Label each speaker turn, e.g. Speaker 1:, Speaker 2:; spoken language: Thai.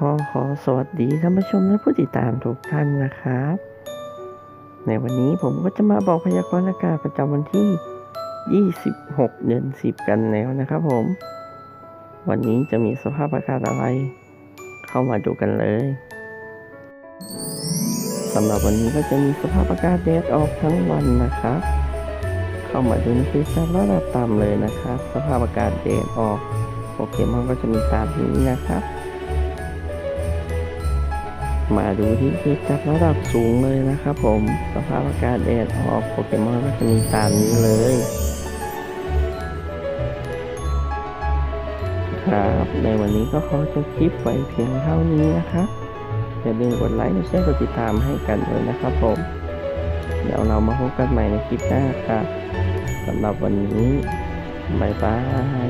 Speaker 1: ก็ขอสวัสดีท่านผู้ชมและผู้ติดตามทุกท่านนะครับ ในวันนี้ผมก็จะมาบอกพยากรณ์อากาศประจำวันที่ 26 เดือน 10 กันแล้วนะครับผม วันนี้จะมีสภาพอากาศอะไร เข้ามาดูกันเลยสำหรับวันนี้ก็จะมีสภาพอากาศแดดออกทั้งวันนะครับ เข้ามาดูในคลิปจากระดับต่ำเลยนะครับ สภาพอากาศแดดออกโปเกมอนก็จะมีตามนี้นะครับ มาดูที่คลิปจากระดับสูงเลยนะครับผม สภาพอากาศแดดออกโปเกมอนก็จะมีตามนี้เลยครับในวันนี้ก็ขอจบคลิปไว้เพียงเท่านี้นะครับอย่าลืมกดไลค์กดแชร์กดติดตามให้กันด้วยนะครับผม เดี๋ยวเรามาพบกันใหม่ในคลิปหน้าครับสำหรับวันนี้ บ๊ายบาย